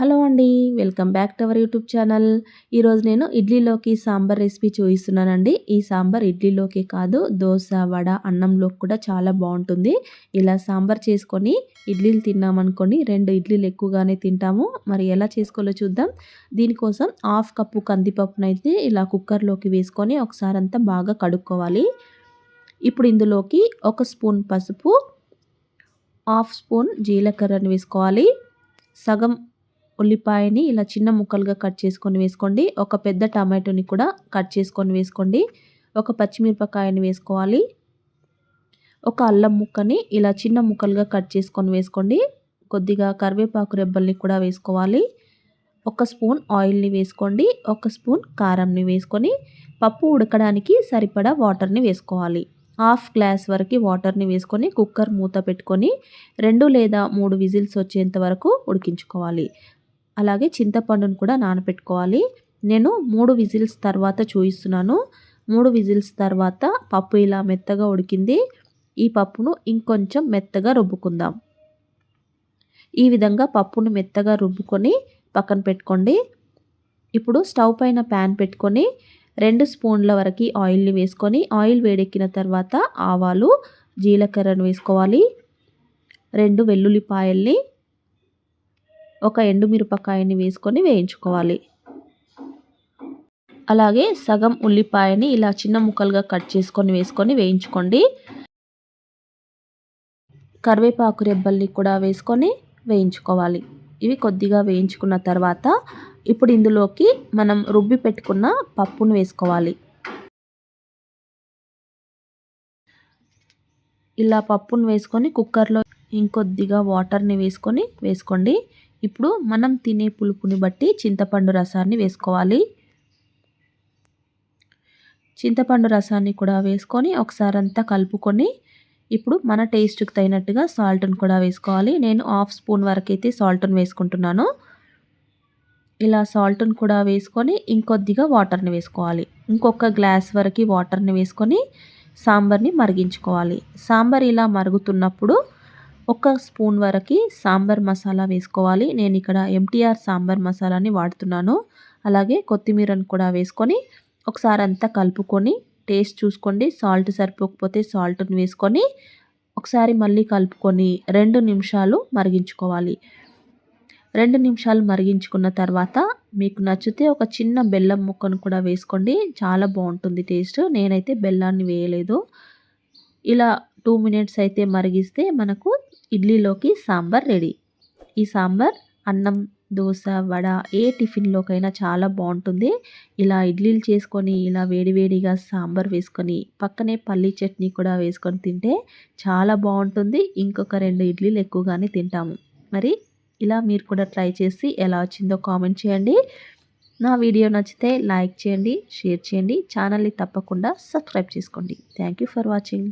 Hello అండి welcome back to our YouTube channel. ఈరోజు నేను ఇడ్లీలోకి సాంబార్ రెసిపీ చూపిస్తున్నానండి. ఈ సాంబార్ ఇడ్లీలోకి కాదు దోశ వడ అన్నంలోకి కూడా చాలా బాగుంటుంది. ఇలా సాంబార్ చేసుకొని ఇడ్లీలు తిన్నామనుకొని రెండు ఇడ్లీలు ఎక్కువగానే తింటాము. మరి ఎలా చేసుకోవాలో చూద్దాం. దీనికోసం హాఫ్ కప్పు కందిపప్పునైతే ఇలా కుక్కర్లోకి వేసుకొని ఒకసారి అంతా బాగా కడుక్కోవాలి. ఇప్పుడు ఇందులోకి ఒక స్పూన్ పసుపు హాఫ్ స్పూన్ జీలకర్రను వేసుకోవాలి. సగం ఉల్లిపాయని ఇలా చిన్న ముక్కలుగా కట్ చేసుకొని వేసుకోండి. ఒక పెద్ద టమాటోని కూడా కట్ చేసుకొని వేసుకోండి. ఒక పచ్చిమిరపకాయని వేసుకోవాలి. ఒక అల్లం ముక్కని ఇలా చిన్న ముక్కలుగా కట్ చేసుకొని వేసుకోండి. కొద్దిగా కరివేపాకు రెబ్బల్ని కూడా వేసుకోవాలి. ఒక స్పూన్ ఆయిల్ని వేసుకోండి. ఒక స్పూన్ కారంని వేసుకొని పప్పు ఉడకడానికి సరిపడా వాటర్ని వేసుకోవాలి. హాఫ్ గ్లాస్ వరకు వాటర్ని వేసుకొని కుక్కర్ మూత పెట్టుకొని రెండు లేదా మూడు విజిల్స్ వచ్చేంత వరకు ఉడికించుకోవాలి. అలాగే చింతపండును కూడా నానపెట్టుకోవాలి. నేను మూడు విజిల్స్ తర్వాత చూపిస్తున్నాను మూడు విజిల్స్ తర్వాత పప్పు ఇలా మెత్తగా ఉడికింది. ఈ పప్పును ఇంకొంచెం మెత్తగా రుబ్బుకుందాం. ఈ విధంగా పప్పును మెత్తగా రుబ్బుకొని పక్కన పెట్టుకోండి. ఇప్పుడు స్టవ్ పైన ప్యాన్ పెట్టుకొని రెండు స్పూన్ల వరకు ఆయిల్ని వేసుకొని ఆయిల్ వేడెక్కిన తర్వాత ఆవాలు జీలకర్రను వేసుకోవాలి. రెండు వెల్లుల్లిపాయల్ని ఒక ఎండుమిరపకాయని వేసుకొని వేయించుకోవాలి. అలాగే సగం ఉల్లిపాయని ఇలా చిన్న ముక్కలుగా కట్ చేసుకొని వేసుకొని వేయించుకోండి. కరివేపాకు రెబ్బల్ని కూడా వేసుకొని వేయించుకోవాలి. ఇవి కొద్దిగా వేయించుకున్న తర్వాత ఇప్పుడు ఇందులోకి మనం రుబ్బి పెట్టుకున్న పప్పును వేసుకోవాలి. ఇలా పప్పును వేసుకొని కుక్కర్లో ఇంకొద్దిగా వాటర్ని వేసుకొని వేసుకోండి. ఇప్పుడు మనం తినే పులుపుని బట్టి చింతపండు రసాన్ని వేసుకోవాలి. చింతపండు రసాన్ని కూడా వేసుకొని ఒకసారి అంతా కలుపుకొని ఇప్పుడు మన టేస్ట్కి తగినట్టుగా సాల్ట్ని కూడా వేసుకోవాలి. నేను హాఫ్ స్పూన్ వరకు అయితే సాల్ట్ని వేసుకుంటున్నాను. ఇలా సాల్ట్ని కూడా వేసుకొని ఇంకొద్దిగా వాటర్ని వేసుకోవాలి. ఇంకొక గ్లాస్ వరకు వాటర్ని వేసుకొని సాంబార్ని మరిగించుకోవాలి. సాంబార్ ఇలా మరుగుతున్నప్పుడు ఒక స్పూన్ వరకు సాంబార్ మసాలా వేసుకోవాలి. నేను ఇక్కడ ఎంటీఆర్ సాంబార్ మసాలాని వాడుతున్నాను. అలాగే కొత్తిమీరను కూడా వేసుకొని ఒకసారి అంతా కలుపుకొని టేస్ట్ చూసుకోండి. సాల్ట్ సరిపోకపోతే సాల్ట్ని వేసుకొని ఒకసారి మళ్ళీ కలుపుకొని రెండు నిమిషాలు మరిగించుకోవాలి. రెండు నిమిషాలు మరిగించుకున్న తర్వాత మీకు నచ్చితే ఒక చిన్న బెల్లం ముక్కను కూడా వేసుకోండి. చాలా బాగుంటుంది టేస్ట్. నేనైతే బెల్లాన్ని వేయలేదు. ఇలా టూ మినిట్స్ అయితే మరిగిస్తే మనకు ఇడ్లీలోకి సాంబార్ రెడీ. ఈ సాంబార్ అన్నం దోశ వడ ఏ టిఫిన్లోకైనా చాలా బాగుంటుంది. ఇలా ఇడ్లీలు చేసుకొని ఇలా వేడివేడిగా సాంబార్ వేసుకొని పక్కనే పల్లీ చట్నీ కూడా వేసుకొని తింటే చాలా బాగుంటుంది. ఇంకొక రెండు ఇడ్లీలు ఎక్కువగానే తింటాము. మరి ఇలా మీరు కూడా ట్రై చేసి ఎలా వచ్చిందో కామెంట్ చేయండి. నా వీడియో నచ్చితే లైక్ చేయండి షేర్ చేయండి. ఛానల్ని తప్పకుండా సబ్స్క్రైబ్ చేసుకోండి. Thank for watching.